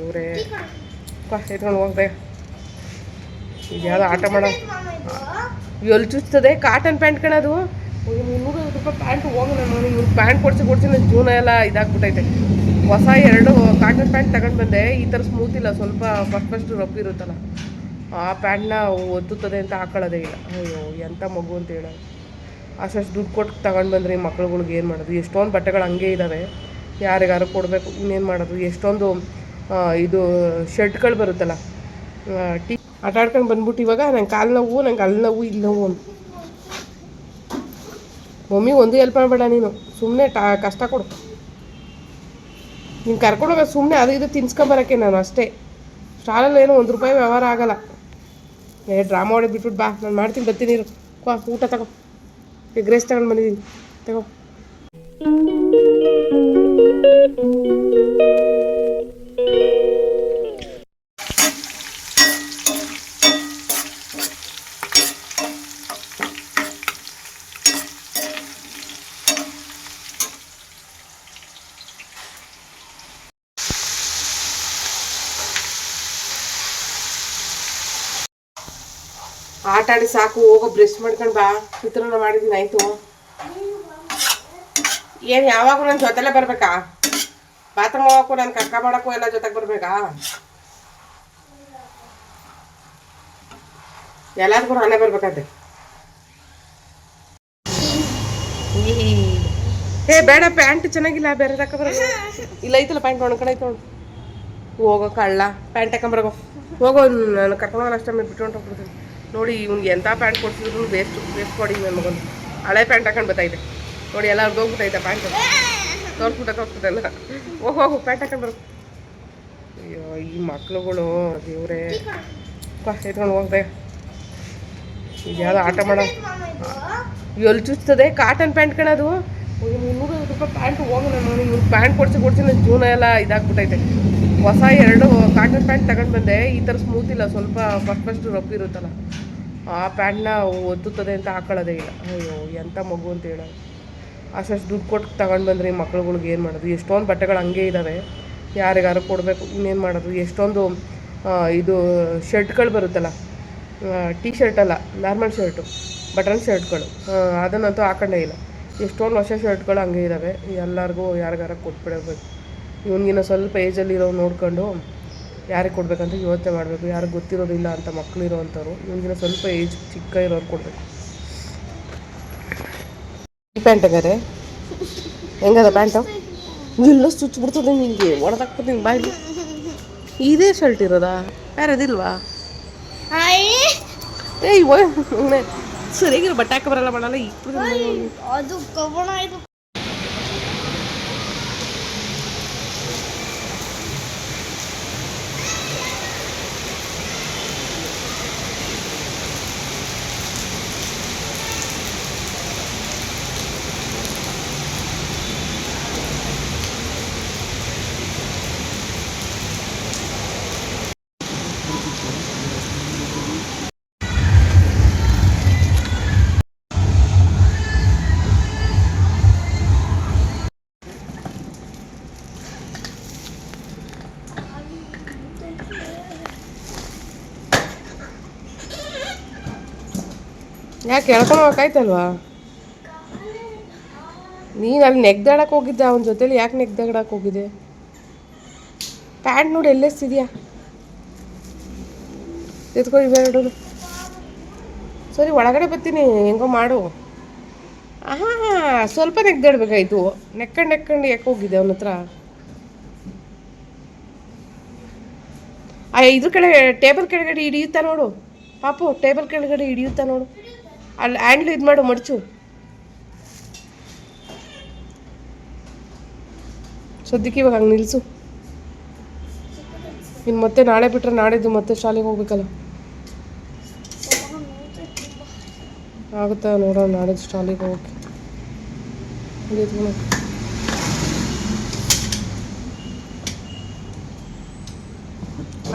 ದೇವ್ರೇ ಪಾ ಎತ್ಕೊಂಡು ಹೋಗ್ದೆ. ಇದು ಯಾವ್ದು ಆಟ ಮಾಡೋ ಎಲ್ಲಿ ಚುಚ್ತದೆ? ಕಾಟನ್ ಪ್ಯಾಂಟ್ ಕಣದು ಮುನ್ನೂರು ರೂಪಾಯಿ ಪ್ಯಾಂಟ್ ಹೋಗಲ್ಲ ನಾನು. ಇವ್ರು ಪ್ಯಾಂಟ್ ಕೊಡ್ಸಿ ಕೊಡ್ಸಿ ನನ್ನ ಜೀವನ ಎಲ್ಲ ಇದಾಗ್ಬಿಟ್ಟೈತೆ. ಹೊಸ ಎರಡು ಕಾಟನ್ ಪ್ಯಾಂಟ್ ತಗೊಂಡು ಬಂದೆ. ಈ ಥರ ಸ್ಮೂತ್ ಇಲ್ಲ. ಸ್ವಲ್ಪ ಫಸ್ಟ್ ಫಸ್ಟ್ ರಫ್ ಇರುತ್ತಲ್ಲ. ಆ ಪ್ಯಾಂಟ್ನ ಒತ್ತುತ್ತದೆ ಅಂತ ಹಾಕೊಳ್ಳೋದೇ ಇಲ್ಲ. ಅಯ್ಯೋ ಎಂಥ ಮಗು ಅಂತ ಹೇಳೋದು. ಅಷ್ಟು ದುಡ್ಡು ಕೊಟ್ಟು ತಗೊಂಡು ಬಂದ್ರೆ ಮಕ್ಳುಗಳ್ಗೆ ಏನು ಮಾಡೋದು? ಎಷ್ಟೊಂದು ಬಟ್ಟೆಗಳು ಹಂಗೆ ಇದ್ದಾವೆ ಯಾರಿಗಾರು ಕೊಡಬೇಕು ಇನ್ನೇನು ಮಾಡೋದು? ಎಷ್ಟೊಂದು ಇದು ಶರ್ಟ್ಗಳು ಬರುತ್ತಲ್ಲ ಟಿ ಆಟ ಆಡ್ಕೊಂಡು ಬಂದ್ಬಿಟ್ಟು ಇವಾಗ ನಂಗೆ ಕಾಲು ನೋವು, ನಂಗೆ ಅಲ್ಲಿ ನೋವು ಇಲ್ಲಿ ನೋವು ಅಂತ. ಮಮ್ಮಿ ಒಂದು ಹೆಲ್ಪ್ ಮಾಡಬೇಡ ನೀನು ಸುಮ್ಮನೆ ಟಾ, ಕಷ್ಟ ಕೊಡು. ನೀನು ಕರ್ಕೊಂಡೋಗ ಸುಮ್ಮನೆ ಅದು ಇದು ತಿನ್ಸ್ಕೊಂಬರಕ್ಕೆ ನಾನು ಅಷ್ಟೇ. ಸ್ಟಾಲಲ್ಲಿ ಏನೋ ಒಂದು ರೂಪಾಯಿ ವ್ಯವಹಾರ ಆಗಲ್ಲ. ಏ ಡ್ರಾಮಾ ಹೊಡೆದು ಬಿಟ್ಬಿಟ್ಟು ಬಾ, ನಾನು ಮಾಡ್ತೀನಿ, ಬರ್ತೀನಿ ಇರು. ಕೋ ಊಟ ತಗೋ. ಎಗ್ ರೈಸ್ ತಗೊಂಡು ಬಂದಿದ್ದೀನಿ ತಗೋ. ಆಟ ಆಡಿ ಸಾಕು, ಹೋಗೋ ಬ್ರಷ್ ಮಾಡ್ಕೊಂಡು ಬಾ. ಚಿತ್ರಾನ್ನ ಮಾಡಿದ್ದೀನಿ ಆಯ್ತು. ಏನು ಯಾವಾಗ ನನ್ನ ಜೊತೆಲೇ ಬರಬೇಕಾ? ಬಾತ್ರೂಮ್ ಹೋಗೋಕ್ಕೂ, ನಾನು ಕಕ್ಕ ಮಾಡೋಕ್ಕೂ ಎಲ್ಲ ಜೊತೆಗೆ ಬರಬೇಕಾ? ಎಲ್ಲರಿಗೂ ನಾನೇ ಬರ್ಬೇಕಂತೆ ಏ, ಬೇಡ, ಪ್ಯಾಂಟ್ ಚೆನ್ನಾಗಿಲ್ಲ ಬೇರೆ ಬರೋ ಇಲ್ಲ, ಐತಲ್ಲ ಪ್ಯಾಂಟ್ ಒಣಕಣೈತೆ ನೋಡು. ಹೋಗೋ, ಕಳ್ಳ. ಪ್ಯಾಂಟ್ ಹಾಕೊಂಬರ್ಗೋ ಹೋಗೋ, ನಾನು ಕರ್ಕೊಂಡು ಅಷ್ಟೇ ಬಿಟ್ಟು ಹೊಂಟೋಗ್ಬಿಡ್ತೀನಿ. ನೋಡಿ, ಇವ್ನಿಗೆ ಎಂಥ ಪ್ಯಾಂಟ್ ಕೊಡ್ಸಿದ್ರು ವೇಸ್ಟ್ ವೇಸ್ಟ್ ಕೊಡಿ ನನ್ನ ಮಗನು ಹಳೆ ಪ್ಯಾಂಟ್ ಹಾಕೊಂಡು ಬತ್ತೈತೆ ನೋಡಿ, ಎಲ್ಲ ಹೋಗ್ಬಿಟ್ಟೈತೆ ಪ್ಯಾಂಟ್ ತೋರ್ಸ್ಬಿಟ್ಟ ತೋರ್ಸ್ಬಿಟ್ಟಲ್ಲ ಹೋಗಿ, ಹೋಗು ಪ್ಯಾಂಟ್ ಹಾಕೊಂಡು ಬರು. ಅಯ್ಯೋ, ಈ ಮಕ್ಳುಗಳು, ದೇವ್ರೇ. ಎತ್ಕೊಂಡು ಹೋಗ್ದೆ ಯಾವುದೋ ಆಟ ಮಾಡೋ. ಎಲ್ಲಿ ಚುಚ್ತದೆ? ಕಾಟನ್ ಪ್ಯಾಂಟ್ ಕಣದು ಮುನ್ನೂರು ರೂಪಾಯಿ ಪ್ಯಾಂಟ್ ಹೋಗಲ್ಲ ನಾನು ಇವ್ರು ಪ್ಯಾಂಟ್ ಕೊಡ್ಸಿ ಕೊಡ್ಸಿ ನನ್ನ ಜೀವನ ಎಲ್ಲ ಇದಾಗ್ಬಿಟ್ಟೈತೆ. ಹೊಸ ಎರಡು ಕಾಟನ್ ಪ್ಯಾಂಟ್ ತಗೊಂಡು ಬಂದೆ. ಈ ಥರ ಸ್ಮೂತ್ ಇಲ್ಲ, ಸ್ವಲ್ಪ ಫಸ್ಟ್ ಫಸ್ಟ್ ರಫ್ ಇರುತ್ತಲ್ಲ. ಆ ಪ್ಯಾಂಟ್ನ ಒತ್ತುತ್ತದೆ ಅಂತ ಹಾಕೊಳ್ಳೋದೇ ಇಲ್ಲ. ಅಯ್ಯೋ ಎಂಥ ಮಗು ಅಂತ ಹೇಳೋದು ಅಷ್ಟು ದುಡ್ಡು ಕೊಟ್ಟು ತಗೊಂಡು ಬಂದ್ರಿ ಮಕ್ಳುಗಳ್ಗೆ ಏನು ಮಾಡೋದು? ಎಷ್ಟೊಂದು ಬಟ್ಟೆಗಳು ಹಂಗೆ ಇದ್ದಾವೆ ಯಾರಿಗಾರು ಕೊಡಬೇಕು, ಇನ್ನೇನು ಮಾಡೋದು? ಎಷ್ಟೊಂದು ಇದು ಶರ್ಟ್ಗಳು ಬರುತ್ತಲ್ಲ. ಟೀ ಶರ್ಟ್ ಅಲ್ಲ ನಾರ್ಮಲ್ ಶರ್ಟು ಬಟನ್ ಶರ್ಟ್ಗಳು. ಅದನ್ನಂತೂ ಹಾಕೊಂಡೇ ಇಲ್ಲ. ಎಷ್ಟೊಂದು ಹೊಸ ಶರ್ಟ್ಗಳು ಹಂಗೆ ಇದ್ದಾವೆ ಎಲ್ಲರಿಗೂ ಯಾರಿಗಾರ ಕೊಟ್ಬಿಡಬೇಕು. ಇವನಿಗಿನ್ನ ಸ್ವಲ್ಪ ಏಜಲ್ಲಿರೋ ನೋಡ್ಕೊಂಡು ಯಾರಿಗೆ ಕೊಡಬೇಕಂತ ಯೋಚನೆ ಮಾಡಬೇಕು. ಯಾರಿಗೆ ಗೊತ್ತಿರೋದಿಲ್ಲ ಅಂತ ಮಕ್ಕಳು ಇರೋವಂಥವ್ರು ಇವನಿಗಿನ್ನ ಸ್ವಲ್ಪ ಏಜ್ ಚಿಕ್ಕ ಇರೋರು ಕೊಡಬೇಕು ಪ್ಯಾಂಟ್ ಹಂಗಾರೆ ಹೆಂಗದ ಪ್ಯಾಂಟು? ಇಲ್ಲ ಸ್ಟಿಚ್ ಬಿಡ್ತದೆ ನಿಮಗೆ ಒಡೆದಾಕ್ಬಿಡ್ತೀನಿ ಬಾಯಿ ಇದೇ ಶರ್ಟ್ ಇರೋದಾ? ಬೇರೆದಿಲ್ವಾ? ಏಯ್ ಸರಿಯಾಗಿರೋ ಬಟ್ಟೆ ಹಾಕಬರಲ್ಲ ಮಾಡಲ್ಲ ಈಗ ಅದು ಯಾಕೆ ಎಳ್ಕೊಂಡು ಹೋಗಕ್ಕಾಯ್ತಲ್ವಾ ನೀನು ಅಲ್ಲಿ ನೆಗ್ದಾಡಕ್ಕೆ ಹೋಗಿದ್ದೆ, ಅವನ ಜೊತೇಲಿ ಯಾಕೆ ನೆಗ್ದಾಡಕ್ಕೆ ಹೋಗಿದ್ದೆ? ಪ್ಯಾಂಟ್ ನೋಡಿ ಎಲ್ಲೆಸ್ತಿದ್ಯಾ? ಎತ್ಕೊಳ್ಳಿ ಇವೆರಡು. ಸರಿ, ಒಳಗಡೆ ಬರ್ತೀನಿ, ಹೆಂಗೋ ಮಾಡು. ಹಾಂ ಸ್ವಲ್ಪ ನೆಗ್ದಾಡ್ಬೇಕಾಯ್ತು. ನೆಕ್ಕಂಡು ನೆಕ್ಕಂಡು ಯಾಕೆ ಹೋಗಿದ್ದೆ ಅವನ ಹತ್ರ? ಆ, ಇದ್ರ ಕಡೆ ಟೇಬಲ್ ಕೆಳಗಡೆ ಹಿಡಿಯುತ್ತಾ ನೋಡು. ಪಾಪು, ಟೇಬಲ್ ಕೆಳಗಡೆ ಹಿಡಿಯುತ್ತಾ ನೋಡು. ಅಲ್ಲಿ ಹ್ಯಾಂಡ್ಲ್ ಇದು ಮಾಡು, ಮಡಚು. ಸದ್ಯಕ್ಕೆ ಇವಾಗ ಹಂಗೆ ನಿಲ್ಲಿಸು ಇನ್ನು ಮತ್ತೆ ನಾಳೆ ಬಿಟ್ಟರೆ ನಾಳೆದು ಮತ್ತೆ ಶಾಲೆಗೆ ಹೋಗ್ಬೇಕಲ್ಲ. ಆಗುತ್ತಾ ನೋಡೋಣ ನಾಡಿದ್ದು ಶಾಲೆಗೆ ಹೋಗು.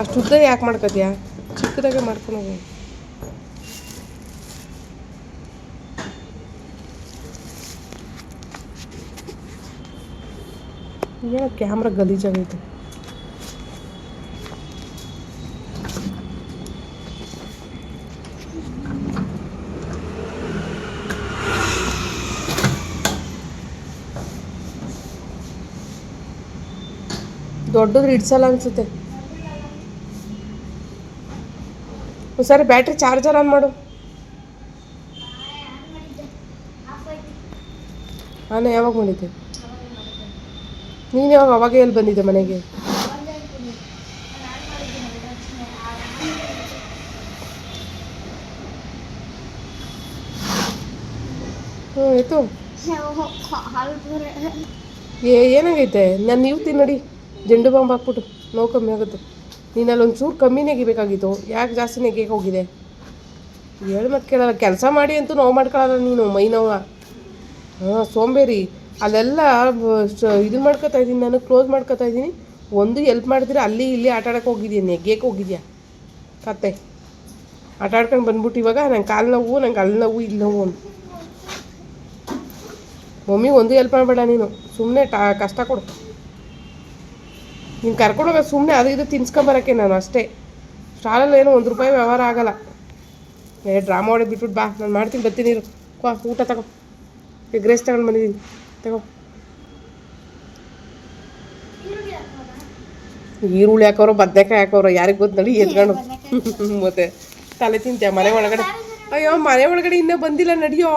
ಅಷ್ಟು ಉದ್ದ ಯಾಕೆ ಮಾಡ್ಕೋತೀಯಾ? ಚಿಕ್ಕದಾಗೆ ಮಾಡ್ಕೊಂಡು ಹೋಗು. ये ना कैमरा गली चले तो। दिडसल अन्सते सर बैट्री चारजर आ ना ನೀನು ಯಾವಾಗ ಅವಾಗೇ ಎಲ್ಲಿ ಬಂದಿದ್ದೆ ಮನೆಗೆ? ಹ್ಞೂ ಆಯಿತು. ಏ, ಏನಾಗೈತೆ? ನಾನು ನೀವು ತಿನ್ನಡಿ ಜಂಡು ಬಾಂಬ್ ಹಾಕ್ಬಿಟ್ಟು. ನೋವು ಕಮ್ಮಿ ಆಗುತ್ತೆ. ನೀನು ಅಲ್ಲಿ ಒಂಚೂರು ಕಮ್ಮಿ ನೆಗಿಬೇಕಾಗಿತ್ತು ಯಾಕೆ ಜಾಸ್ತಿ ನೆಗೆಗೆ ಹೋಗಿದೆ? ಹೇಳ್ ಮತ್ತೆ ಕೇಳಲ್ಲ. ಕೆಲಸ ಮಾಡಿ ಅಂತೂ ನೋವು ಮಾಡ್ಕೊಳಲ್ಲ ನೀನು ಮೈ ನೋವ. ಹಾಂ, ಸೋಂಬೇರಿ. ಅಲ್ಲೆಲ್ಲ ಇದು ಮಾಡ್ಕೊತಾ ಇದ್ದೀನಿ, ನಾನು ಕ್ಲೋಸ್ ಮಾಡ್ಕೊತಾ ಇದ್ದೀನಿ. ಒಂದು ಎಲ್ಪ್ ಮಾಡಿದ್ರೆ ಅಲ್ಲಿ ಇಲ್ಲಿ ಆಟ ಆಡಕ್ಕೆ ಹೋಗಿದ್ಯಾ ಹೋಗಿದ್ಯಾ? ಕತೆ. ಆಟ ಆಡ್ಕೊಂಡು ಬಂದ್ಬಿಟ್ಟು ಇವಾಗ ನಂಗೆ ಕಾಲು ನೋವು, ನಂಗೆ ಅಲ್ಲಿ ನೋವು ಇಲ್ಲಿ ನೋವು ಅಂತ. ಮಮ್ಮಿ ಒಂದು ಎಲ್ಪ್ ಮಾಡಬೇಡ ನೀನು ಸುಮ್ಮನೆ ಟಾ, ಕಷ್ಟ ಕೊಡು. ನೀನು ಕರ್ಕೊಂಡೋಗ ಸುಮ್ಮನೆ ಅದು ಇದು ತಿನ್ಸ್ಕೊಂಬರಕ್ಕೆ ನಾನು ಅಷ್ಟೇ. ಸ್ಟಾಲಲ್ಲಿ ಏನೋ ಒಂದು ರೂಪಾಯಿ ವ್ಯವಹಾರ ಆಗಲ್ಲ. ಏ ಡ್ರಾಮಾ ಹೊಡೆದು ಬಿಟ್ಬಿಟ್ಟು ಬಾ, ನಾನು ಮಾಡ್ತೀನಿ, ಬರ್ತೀನಿ ಇರು. ಊಟ ತಗೋ. ಎಗ್ ರೈಸ್ ತಗೊಂಡು ಬಂದಿದ್ದೀನಿ. ತಗೋ ಈರುಳ್ಳಿ ಹಾಕೋರು ಬದ್ನೆಕಾಯಿ ಹಾಕೋರು ಯಾರಿಗೆ ಗೊತ್ತು ನಡಿ ಎದ್ಕೊಂಡು ಮತ್ತೆ ತಲೆ ತಿಂತ್ಯಾ ಮನೆ ಒಳಗಡೆ? ಅಯ್ಯೋ ಮನೆ ಒಳಗಡೆ ಇನ್ನೂ ಬಂದಿಲ್ಲ ನಡಿಯೋ.